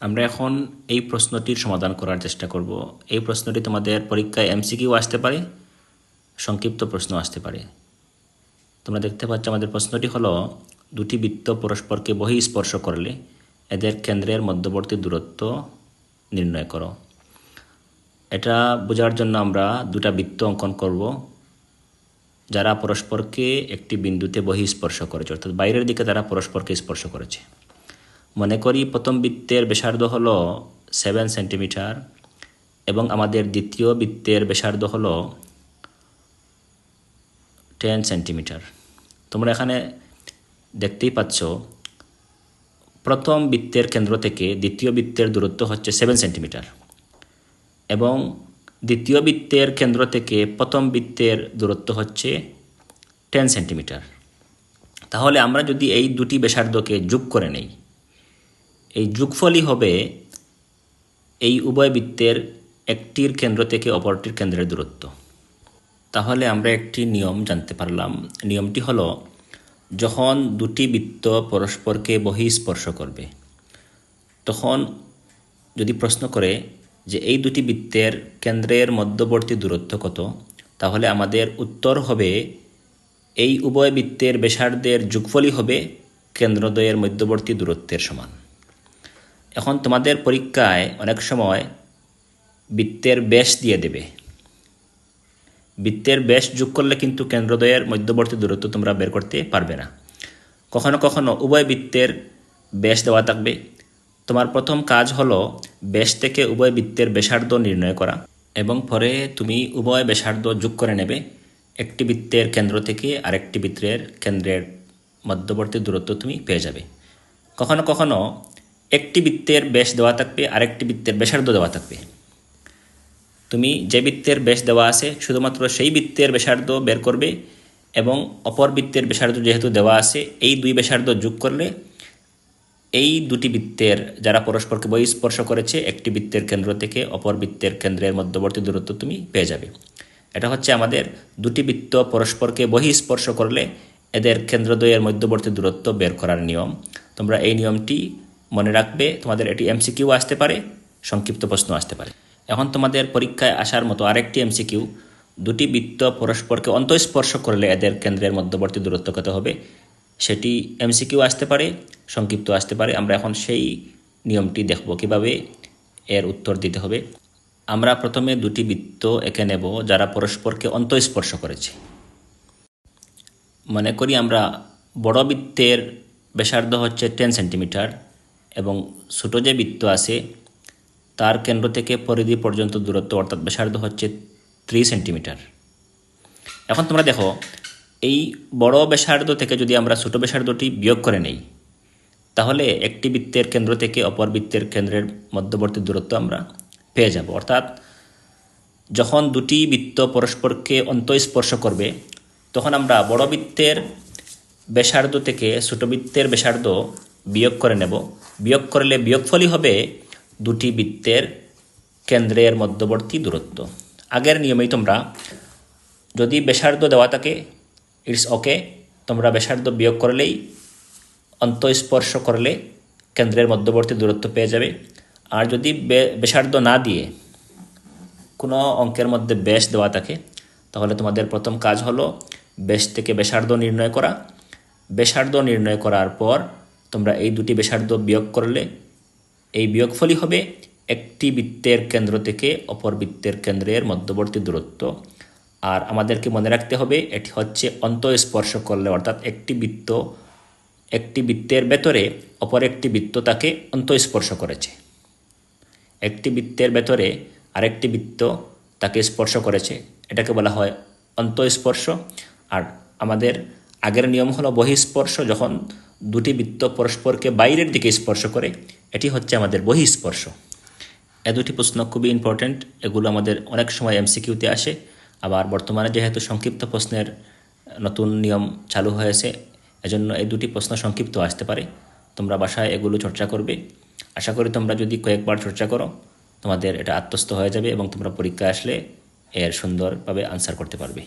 আমরা এখন এই প্রশ্নটির সমাধান করার চেষ্টা করব। এই প্রশ্নটি তোমাদের পরীক্ষায় এমসিকিউ আসতে পারে, সংক্ষিপ্ত প্রশ্ন আসতে পারে। তোমরা দেখতে পাচ্ছ আমাদের প্রশ্নটি হলো, দুটি বৃত্ত পরস্পরকে বহি স্পর্শ করলে এদের কেন্দ্রের মধ্যবর্তী দূরত্ব নির্ণয় করো। এটা বোঝার জন্য আমরা দুটা বৃত্ত অঙ্কন করব, যারা পরস্পরকে একটি বিন্দুতে বহি স্পর্শ করেছে, অর্থাৎ বাইরের দিকে তারা পরস্পরকে স্পর্শ করেছে। মনে করি প্রথম বৃত্তের ব্যাসার্ধ হল সেভেন সেন্টিমিটার এবং আমাদের দ্বিতীয় বৃত্তের ব্যাসার্ধ হল টেন সেন্টিমিটার তোমরা এখানে দেখতেই পাচ্ছ, প্রথম বৃত্তের কেন্দ্র থেকে দ্বিতীয় বৃত্তের দূরত্ব হচ্ছে সেভেন সেন্টিমিটার এবং দ্বিতীয় বৃত্তের কেন্দ্র থেকে প্রথম বৃত্তের দূরত্ব হচ্ছে টেন সেন্টিমিটার তাহলে আমরা যদি এই দুটি ব্যাসার্ধকে যোগ করে নেই এই যোগফলই হবে এই উভয় বৃত্তের একটির কেন্দ্র থেকে অপরটির কেন্দ্রের দূরত্ব। তাহলে আমরা একটি নিয়ম জানতে পারলাম। নিয়মটি হলো, যখন দুটি বৃত্ত পরস্পরকে বহি স্পর্শ করবে, তখন যদি প্রশ্ন করে যে এই দুটি বৃত্তের কেন্দ্রের মধ্যবর্তী দূরত্ব কত, তাহলে আমাদের উত্তর হবে, এই উভয় বৃত্তের ব্যাসার্ধের যুগফলই হবে কেন্দ্রদ্বয়ের মধ্যবর্তী দূরত্বের সমান। এখন তোমাদের পরীক্ষায় অনেক সময় বৃত্তের বেশ দিয়ে দেবে। বৃত্তের বেশ যোগ করলে কিন্তু কেন্দ্রদ্বয়ের মধ্যবর্তী দূরত্ব তোমরা বের করতে পারবে না। কখনো কখনো উভয় বৃত্তের বেশ দেওয়া থাকবে। তোমার প্রথম কাজ হলো বেশ থেকে উভয় বৃত্তের ব্যাসার্ধ নির্ণয় করা এবং পরে তুমি উভয় ব্যাসার্ধ যোগ করে নেবে। একটি বৃত্তের কেন্দ্র থেকে আরেকটি বৃত্তের কেন্দ্রের মধ্যবর্তী দূরত্ব তুমি পেয়ে যাবে। কখনো কখনো একটি বৃত্তের ব্যাস দেওয়া থাকবে, আরেকটি বৃত্তের ব্যাসার্ধ দেওয়া থাকবে। তুমি যে বৃত্তের ব্যাস দেওয়া আছে, শুধুমাত্র সেই বৃত্তের ব্যাসার্ধ বের করবে এবং অপর বৃত্তের ব্যাসার্ধ যেহেতু দেওয়া আছে, এই দুই ব্যাসার্ধ যোগ করলে এই দুটি বৃত্তের যারা পরস্পরকে বই স্পর্শ করেছে, একটি বৃত্তের কেন্দ্র থেকে অপর বৃত্তের কেন্দ্রের মধ্যবর্তী দূরত্ব তুমি পেয়ে যাবে। এটা হচ্ছে আমাদের দুটি বৃত্ত পরস্পরকে বহি স্পর্শ করলে এদের কেন্দ্রদ্বয়ের মধ্যবর্তী দূরত্ব বের করার নিয়ম। তোমরা এই নিয়মটি মনে রাখবে, তোমাদের এটি এমসিকিউ আসতে পারে, সংক্ষিপ্ত প্রশ্ন আসতে পারে। এখন তোমাদের পরীক্ষায় আসার মতো আরেকটি এমসিকিউ দুটি বৃত্ত পরস্পরকে অন্তঃস্পর্শ করলে এদের কেন্দ্রের মধ্যবর্তী দূরত্ব কত হবে? সেটি এমসিকিউ আসতে পারে, সংক্ষিপ্ত আসতে পারে। আমরা এখন সেই নিয়মটি দেখব কীভাবে এর উত্তর দিতে হবে। আমরা প্রথমে দুটি বৃত্ত এঁকে নেব, যারা পরস্পরকে অন্তঃস্পর্শ করেছে। মনে করি আমরা বড় বৃত্তের ব্যাসার্ধ হচ্ছে টেন সেন্টিমিটার। এবং ছোটো যে বৃত্ত আছে, তার কেন্দ্র থেকে পরিধি পর্যন্ত দূরত্ব অর্থাৎ ব্যাসার্ধ হচ্ছে থ্রি সেন্টিমিটার। এখন তোমরা দেখো, এই বড় ব্যাসার্ধ থেকে যদি আমরা ছোটো ব্যাসার্ধটি বিয়োগ করে নেই, তাহলে একটি বৃত্তের কেন্দ্র থেকে অপর বৃত্তের কেন্দ্রের মধ্যবর্তী দূরত্ব আমরা পেয়ে যাব। অর্থাৎ যখন দুটি বৃত্ত পরস্পরকে অন্তঃস্পর্শ করবে, তখন আমরা বড় বৃত্তের ব্যাসার্ধ থেকে ছোট বৃত্তের ব্যাসার্ধ বিয়োগ করে নেব। বিয়োগ করলে বিয়োগফলই হবে দুটি বৃত্তের কেন্দ্রের মধ্যবর্তী দূরত্ব। আগের নিয়মেই তোমরা যদি ব্যাসার্ধ দেওয়া থাকে, ইটস ওকে, তোমরা ব্যাসার্ধ বিয়োগ করলেই অন্তঃস্পর্শ করলে কেন্দ্রের মধ্যবর্তী দূরত্ব পেয়ে যাবে। আর যদি ব্যাসার্ধ না দিয়ে কোনো অঙ্কের মধ্যে ব্যাস দেওয়া থাকে, তাহলে তোমাদের প্রথম কাজ হলো ব্যাস থেকে ব্যাসার্ধ নির্ণয় করা। ব্যাসার্ধ নির্ণয় করার পর তোমরা এই দুটি ব্যাসার্ধ বিয়োগ করলে, এই বিয়োগফলই হবে একটি বৃত্তের কেন্দ্র থেকে অপর বৃত্তের কেন্দ্রের মধ্যবর্তী দূরত্ব। আর আমাদেরকে মনে রাখতে হবে, এটি হচ্ছে অন্তঃস্পর্শ করলে, অর্থাৎ একটি বৃত্ত, একটি বৃত্তের ভেতরে অপর একটি বৃত্ত তাকে অন্তঃস্পর্শ করেছে। একটি বৃত্তের ভেতরে আরেকটি বৃত্ত তাকে স্পর্শ করেছে। এটাকে বলা হয় অন্তঃস্পর্শ। আর আমাদের আগের নিয়ম হলো বহিস্পর্শ, যখন দুটি বৃত্ত পরস্পরকে বাইরের দিকে স্পর্শ করে, এটি হচ্ছে আমাদের বহিঃস্পর্শ। এ দুটি প্রশ্ন খুবই ইম্পর্ট্যান্ট এগুলো আমাদের অনেক সময় এমসিকিউতে আসে। আবার বর্তমানে যেহেতু সংক্ষিপ্ত প্রশ্নের নতুন নিয়ম চালু হয়েছে, এজন্য এই দুটি প্রশ্ন সংক্ষিপ্ত আসতে পারে। তোমরা বাসায় এগুলো চর্চা করবে। আশা করি তোমরা যদি কয়েকবার চর্চা করো, তোমাদের এটা আত্মস্থ হয়ে যাবে এবং তোমরা পরীক্ষায় আসলে এর সুন্দরভাবে আনসার করতে পারবে।